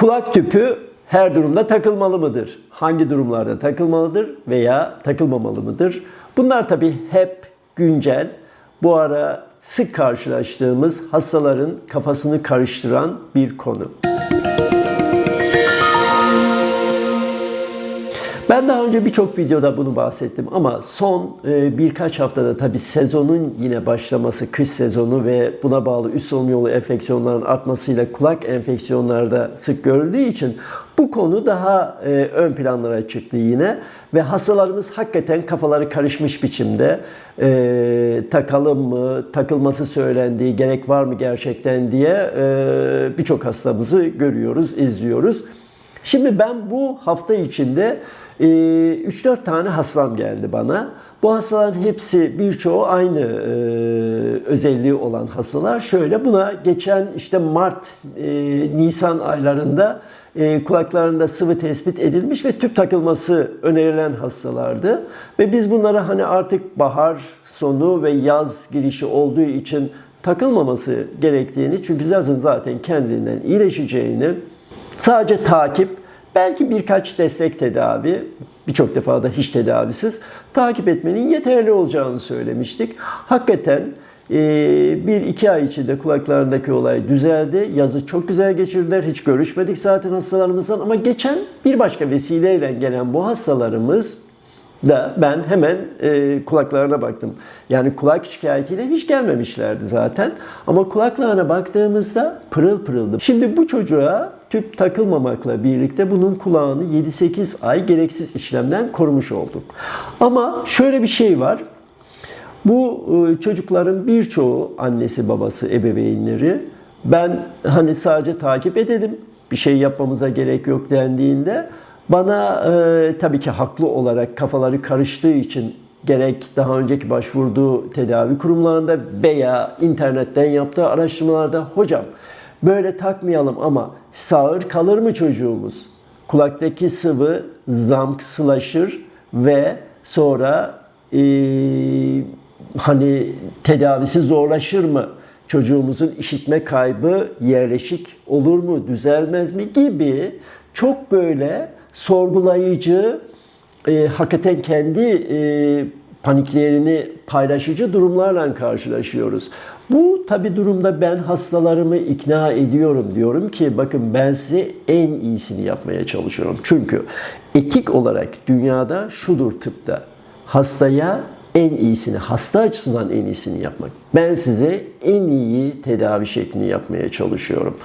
Kulak tüpü her durumda takılmalı mıdır? Hangi durumlarda takılmalıdır veya takılmamalı mıdır? Bunlar tabii hep güncel. Bu ara sık karşılaştığımız hastaların kafasını karıştıran bir konu. Ben daha önce birçok videoda bunu bahsettim ama son e, birkaç haftada tabii sezonun yine başlaması, kış sezonu ve buna bağlı üst solunum yolu enfeksiyonlarının artmasıyla kulak enfeksiyonlarda sık görüldüğü için bu konu daha e, ön planlara çıktı yine ve hastalarımız hakikaten kafaları karışmış biçimde e, takalım mı, takılması söylendiği, gerek var mı gerçekten diye e, birçok hastamızı görüyoruz, izliyoruz. Şimdi ben bu hafta içinde e, 3-4 tane hastam geldi bana. Bu hastaların hepsi birçoğu aynı e, özelliği olan hastalar. Şöyle buna geçen işte Mart, e, Nisan aylarında e, kulaklarında sıvı tespit edilmiş ve tüp takılması önerilen hastalardı. Ve biz bunlara hani artık bahar sonu ve yaz girişi olduğu için takılmaması gerektiğini çünkü yazın zaten kendiliğinden iyileşeceğini Sadece takip, belki birkaç destek tedavi, birçok defa da hiç tedavisiz takip etmenin yeterli olacağını söylemiştik. Hakikaten e, bir iki ay içinde kulaklarındaki olay düzeldi. Yazı çok güzel geçirdiler. Hiç görüşmedik zaten hastalarımızdan ama geçen bir başka vesileyle gelen bu hastalarımız da ben hemen e, kulaklarına baktım. Yani kulak şikayetiyle hiç gelmemişlerdi zaten. Ama kulaklarına baktığımızda pırıl pırıldı. Şimdi bu çocuğa tüp takılmamakla birlikte bunun kulağını 7-8 ay gereksiz işlemden korumuş olduk. Ama şöyle bir şey var. Bu e, çocukların birçoğu annesi babası ebeveynleri ben hani sadece takip edelim bir şey yapmamıza gerek yok dendiğinde bana e, tabii ki haklı olarak kafaları karıştığı için gerek daha önceki başvurduğu tedavi kurumlarında veya internetten yaptığı araştırmalarda hocam böyle takmayalım ama sağır kalır mı çocuğumuz? Kulaktaki sıvı zamksılaşır ve sonra e, hani tedavisi zorlaşır mı? Çocuğumuzun işitme kaybı yerleşik olur mu, düzelmez mi gibi çok böyle sorgulayıcı, e, hakikaten kendi e, paniklerini paylaşıcı durumlarla karşılaşıyoruz. Bu tabi durumda ben hastalarımı ikna ediyorum. Diyorum ki bakın ben size en iyisini yapmaya çalışıyorum. Çünkü etik olarak dünyada şudur tıpta. Hastaya en iyisini, hasta açısından en iyisini yapmak. Ben size en iyi tedavi şeklini yapmaya çalışıyorum.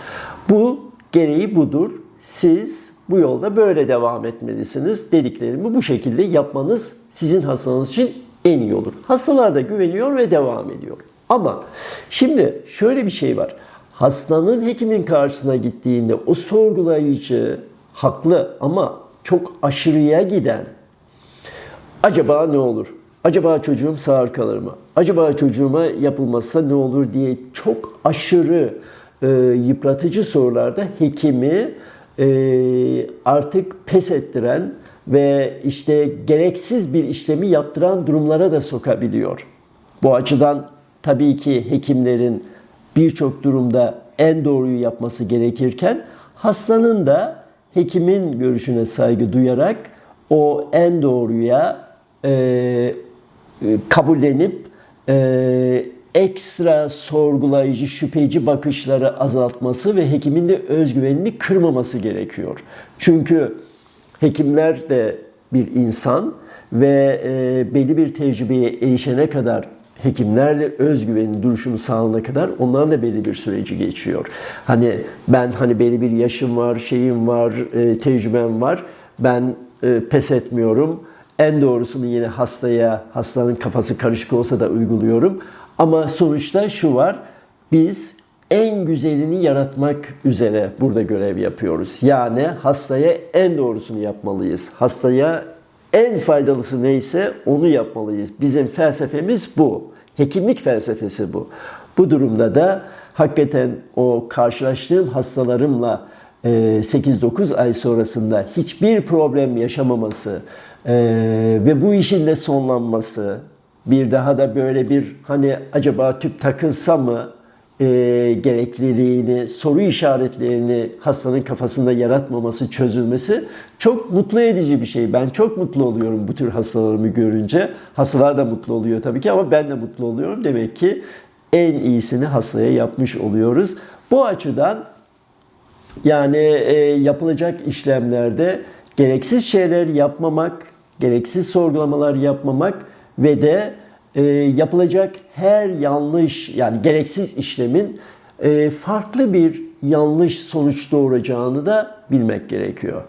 Bu gereği budur. Siz bu yolda böyle devam etmelisiniz dediklerimi bu şekilde yapmanız sizin hastanız için en iyi olur. Hastalar da güveniyor ve devam ediyor. Ama şimdi şöyle bir şey var. Hastanın hekimin karşısına gittiğinde o sorgulayıcı haklı ama çok aşırıya giden acaba ne olur? Acaba çocuğum sağır kalır mı? Acaba çocuğuma yapılmazsa ne olur diye çok aşırı e, yıpratıcı sorularda hekimi e, artık pes ettiren ve işte gereksiz bir işlemi yaptıran durumlara da sokabiliyor. Bu açıdan tabii ki hekimlerin birçok durumda en doğruyu yapması gerekirken hastanın da hekimin görüşüne saygı duyarak o en doğruya e, e kabullenip e, ekstra sorgulayıcı, şüpheci bakışları azaltması ve hekimin de özgüvenini kırmaması gerekiyor. Çünkü hekimler de bir insan ve e, belli bir tecrübeye erişene kadar hekimler de özgüvenin duruşunu sağlayana kadar onların da belli bir süreci geçiyor. Hani ben hani belli bir yaşım var, şeyim var, e, tecrübem var. Ben e, pes etmiyorum. En doğrusunu yine hastaya, hastanın kafası karışık olsa da uyguluyorum. Ama sonuçta şu var. Biz en güzelini yaratmak üzere burada görev yapıyoruz. Yani hastaya en doğrusunu yapmalıyız. Hastaya en faydalısı neyse onu yapmalıyız. Bizim felsefemiz bu. Hekimlik felsefesi bu. Bu durumda da hakikaten o karşılaştığım hastalarımla 8-9 e, ay sonrasında hiçbir problem yaşamaması e, ve bu işin de sonlanması, bir daha da böyle bir hani acaba tüp takılsa mı e, gerekliliğini, soru işaretlerini hastanın kafasında yaratmaması, çözülmesi çok mutlu edici bir şey. Ben çok mutlu oluyorum bu tür hastalarımı görünce. Hastalar da mutlu oluyor tabii ki ama ben de mutlu oluyorum. Demek ki en iyisini hastaya yapmış oluyoruz. Bu açıdan yani e, yapılacak işlemlerde gereksiz şeyler yapmamak, gereksiz sorgulamalar yapmamak ve de e, yapılacak her yanlış yani gereksiz işlemin e, farklı bir yanlış sonuç doğuracağını da bilmek gerekiyor.